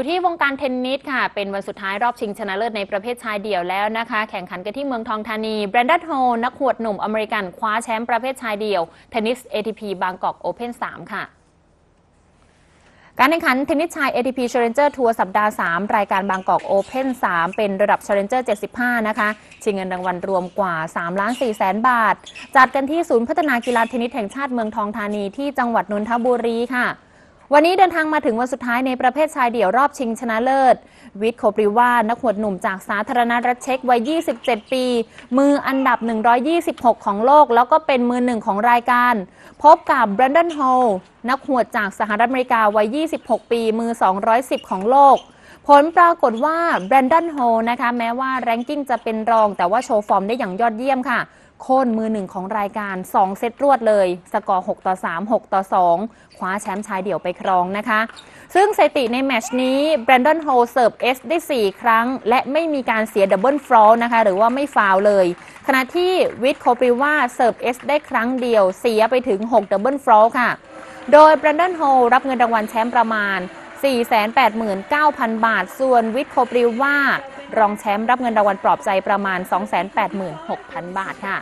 อยู่ที่วงการเทนนิสค่ะ เป็นวันสุดท้ายรอบชิงชนะเลิศในประเภทชายเดี่ยวแล้วนะคะ แข่งขันกันที่เมืองทองธานี แบรนดันโฮนักขวดหนุ่มอเมริกัน คว้าแชมป์ประเภทชายเดี่ยว เทนนิส ATP บางกอกโอเพน3ค่ะการแข่งขันเทนนิสชาย ATP Challenger Tour สัปดาห์ 3 รายการบางกอกโอเพน3 เป็นระดับ Challenger 75 นะคะ ชิงเงินรางวัลรวมกว่า 3 ล้าน4แสนบาท จัดกันที่ศูนย์พัฒนากีฬาเทนนิสแห่งชาติเมืองทองธานีที่จังหวัดนนทบุรีค่ะ วันนี้เดินทางมาถึงวันสุดท้ายในประเภทชายเดี่ยวรอบชิงชนะเลิศ วิทโคปริวานักหวดหนุ่มจากสาธารณรัฐเช็กวัย 27 ปี มืออันดับ 126 ของโลก แล้วก็เป็นมือหนึ่งของรายการ พบกับแบรนดอนโฮนักหวดจากสหรัฐอเมริกาวัย 26 ปี มือ 210 ของโลก ผลปรากฏว่าแบรนดอนโฮนะคะแม้ว่าแรงกิ้งจะเป็นรอง แต่ว่าโชว์ฟอร์มได้อย่างยอดเยี่ยมค่ะ โค่นมือหนึ่งของรายการ 2 เซตรวดเลย สกอร์ 6 ต่อ 3 6 ต่อ 2 คว้าแชมป์ชายเดี่ยวไปครองนะคะ ซึ่งสถิติในแมชนี้แบรนดอนโฮเสิร์ฟเอสได้ 4 ครั้ง และไม่มีการเสียดับเบิลฟลอนะคะ หรือว่าไม่ฟาวเลย ขณะที่วิทโคปริว่าเสิร์ฟเอสได้ครั้งเดียวเสียไปถึง6ดับเบิลฟลอค่ะ โดยแบรนดอนโฮรับเงินรางวัลแชมป์ประมาณ 489,000 บาท ส่วนวิทโคปริว่ารองแชมป์รับเงินรางวัลปลอบใจประมาณ 286,000 บาทค่ะ